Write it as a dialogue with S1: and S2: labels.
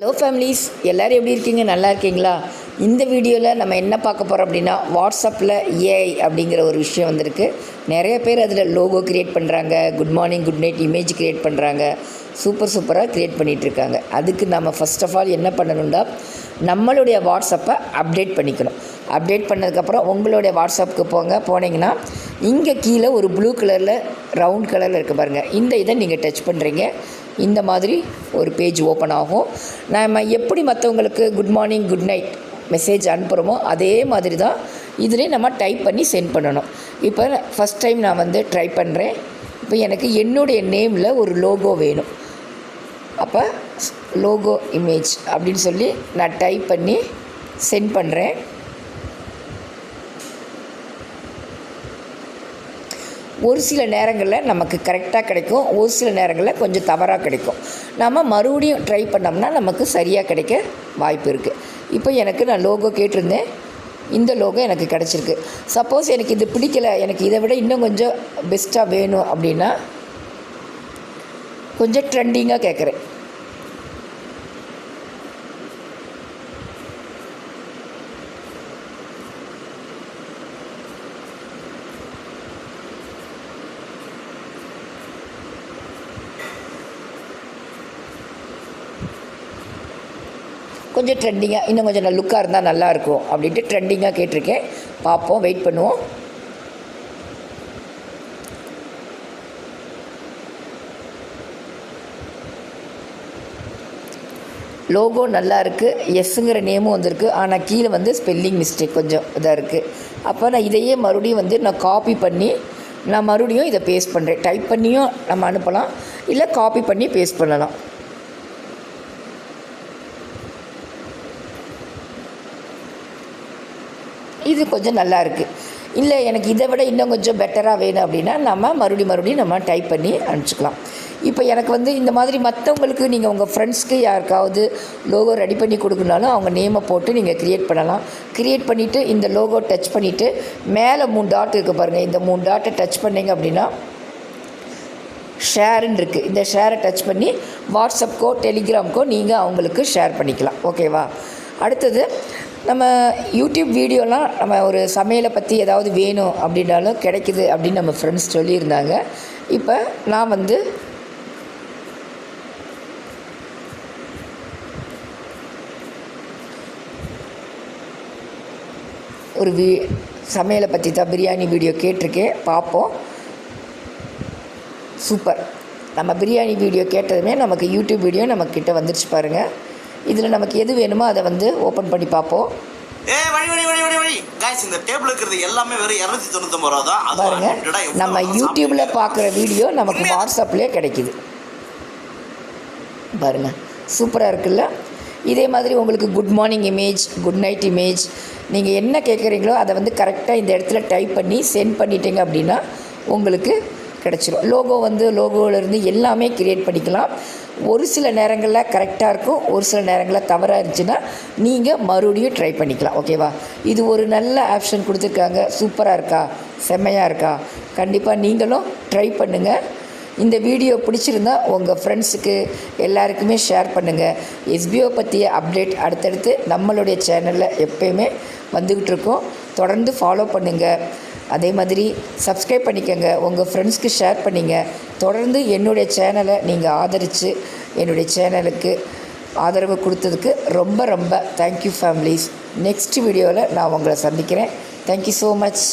S1: hello families எல்லோரும் எப்படி இருக்கீங்க நல்லா இருக்கீங்களா இந்த வீடியோவில் நம்ம என்ன பார்க்க போகிறோம் அப்படின்னா வாட்ஸ்அப்பில் ஏஐ அப்படிங்கிற ஒரு விஷயம் வந்திருக்கு நிறைய பேர் அதில் லோகோ க்ரியேட் பண்ணுறாங்க good morning good night image create பண்ணுறாங்க சூப்பர் சூப்பராக க்ரியேட் பண்ணிகிட்ருக்காங்க அதுக்கு நம்ம ஃபஸ்ட் ஆஃப் ஆல் என்ன பண்ணணும்னா நம்மளுடைய வாட்ஸ்அப்பை அப்டேட் பண்ணிக்கணும் அப்டேட் பண்ணதுக்கப்புறம் உங்களுடைய வாட்ஸ்அப்புக்கு போங்க போனீங்கன்னா இங்கே கீழே ஒரு ப்ளூ கலரில் ரவுண்ட் கலரில் இருக்குது பாருங்கள் இந்த இதை நீங்கள் டச் பண்ணுறீங்க இந்த மாதிரி ஒரு பேஜ் ஓப்பன் ஆகும் நம்ம எப்படி மற்றவங்களுக்கு good morning good night message அனுப்புகிறோமோ அதே மாதிரி தான் இதுலேயே நம்ம டைப் பண்ணி சென்ட் பண்ணணும் இப்போ ஃபஸ்ட் டைம் நான் வந்து ட்ரை பண்ணுறேன் இப்போ எனக்கு என்னுடைய நேமில் ஒரு லோகோ வேணும் அப்போ லோகோ இமேஜ் அப்படின்னு சொல்லி நான் டைப் பண்ணி சென்ட் பண்ணுறேன் ஒரு சில நேரங்களில் நமக்கு கரெக்டாக கிடைக்கும் ஒரு சில நேரங்களில் கொஞ்சம் தவறாக கிடைக்கும் நம்ம மறுபடியும் ட்ரை பண்ணோம்னா நமக்கு சரியாக கிடைக்க வாய்ப்பு இருக்குது இப்போ எனக்கு நான் லோகோ கேட்டிருந்தேன் இந்த லோகோ எனக்கு கிடச்சிருக்கு சப்போஸ் எனக்கு இது பிடிக்கலை எனக்கு இதை விட இன்னும் கொஞ்சம் பெஸ்ட்டாக வேணும் அப்படின்னா கொஞ்சம் ட்ரெண்டிங்காக கேட்குறேன் கொஞ்சம் ட்ரெண்டிங்காக இன்னும் கொஞ்சம் நல்ல லுக்காக இருந்தால் நல்லாயிருக்கும் அப்படின்ட்டு ட்ரெண்டிங்காக கேட்டிருக்கேன் பார்ப்போம் வெயிட் பண்ணுவோம் லோகோ நல்லா இருக்குது எஸ்ஸுங்கிற நேமும் வந்திருக்கு ஆனால் கீழே வந்து ஸ்பெல்லிங் மிஸ்டேக் கொஞ்சம் இதாக இருக்குது அப்போ நான் இதையே மறுபடியும் வந்து நான் காப்பி பண்ணி நான் மறுபடியும் இதை பேஸ்ட் பண்ணுறேன் டைப் பண்ணியும் நம்ம அனுப்பலாம் இல்லை காப்பி பண்ணி பேஸ்ட் பண்ணலாம் இது கொஞ்சம் நல்லா இருக்குது இல்லை எனக்கு இதை விட இன்னும் கொஞ்சம் பெட்டராக வேணும் அப்படின்னா நம்ம மறுபடி மறுபடியும் நம்ம டைப் பண்ணி அனுப்பிச்சிக்கலாம் இப்போ எனக்கு வந்து இந்த மாதிரி மற்றவங்களுக்கு நீங்கள் உங்கள் ஃப்ரெண்ட்ஸ்க்கு யாருக்காவது லோகோ ரெடி பண்ணி கொடுக்கணுனாலும் அவங்க நேமை போட்டு நீங்கள் க்ரியேட் பண்ணலாம் க்ரியேட் பண்ணிவிட்டு இந்த லோகோ டச் பண்ணிவிட்டு மேலே மூணு டாட் இருக்குது பாருங்கள் இந்த மூணு டாட்டை டச் பண்ணிங்க அப்படின்னா ஷேருன்னு இருக்குது இந்த ஷேரை டச் பண்ணி வாட்ஸ்அப்கோ டெலிகிராம்க்கோ நீங்கள் அவங்களுக்கு ஷேர் பண்ணிக்கலாம் ஓகேவா அடுத்தது நம்ம யூடியூப் வீடியோலாம் நம்ம ஒரு சமையலை பற்றி ஏதாவது வேணும் அப்படின்னாலும் கிடைக்குது அப்படின்னு நம்ம ஃப்ரெண்ட்ஸ் சொல்லியிருந்தாங்க இப்போ நான் வந்து ஒரு வீ சமையலை பற்றி தான் பிரியாணி வீடியோ கேட்டிருக்கேன் பார்ப்போம் சூப்பர் நம்ம பிரியாணி வீடியோ கேட்டதுமே நமக்கு யூடியூப் வீடியோ நம்மக்கிட்ட வந்துருச்சு பாருங்கள் இதில் நமக்கு எது வேணுமோ அதை வந்து ஓப்பன் பண்ணி பார்ப்போம் ஏ வழி வழி வழி வழி காய்ஸ் இந்த டேபிள் இருக்கிறது எல்லாமே வெறும் இரநூத்தி தொண்ணூத்தொம்பது ரூபா தான் பாருங்க நம்ம யூடியூப்ல பார்க்குற வீடியோ நமக்கு வாட்ஸ்அப்லேயே கிடைக்குது பாருங்க சூப்பராக இருக்குல்ல இதே மாதிரி உங்களுக்கு good morning image good night image நீங்கள் என்ன கேட்குறீங்களோ அதை வந்து கரெக்டாக இந்த இடத்துல டைப் பண்ணி சென்ட் பண்ணிட்டீங்க அப்படின்னா உங்களுக்கு கிடச்சிரும் லோகோ வந்து லோகோவிலேருந்து எல்லாமே க்ரியேட் பண்ணிக்கலாம் ஒரு சில நேரங்களில் கரெக்டாக இருக்கும் ஒரு சில நேரங்களில் தவறாக இருந்துச்சுன்னா நீங்கள் மறுபடியும் ட்ரை பண்ணிக்கலாம் ஓகேவா இது ஒரு நல்ல ஆப்ஷன் கொடுத்துருக்காங்க சூப்பராக இருக்கா செம்மையாக இருக்கா கண்டிப்பாக நீங்களும் ட்ரை பண்ணுங்கள் இந்த வீடியோ பிடிச்சிருந்தா உங்கள் ஃப்ரெண்ட்ஸுக்கு எல்லாருக்குமே ஷேர் பண்ணுங்கள் எஸ்பிஓ பற்றிய அப்டேட் அடுத்தடுத்து நம்மளுடைய சேனலில் எப்பயுமே வந்துக்கிட்டு இருக்கோம் தொடர்ந்து ஃபாலோ பண்ணுங்கள் அதே மாதிரி சப்ஸ்கிரைப் பண்ணிக்கோங்க உங்கள் ஃப்ரெண்ட்ஸ்க்கு ஷேர் பண்ணிங்க தொடர்ந்து என்னுடைய சேனலை நீங்கள் ஆதரித்து என்னுடைய சேனலுக்கு ஆதரவு கொடுத்ததுக்கு ரொம்ப ரொம்ப தேங்க்யூ ஃபேமிலிஸ் நெக்ஸ்ட் வீடியோவில் நான் உங்களை சந்திக்கிறேன் தேங்க்யூ ஸோ மச்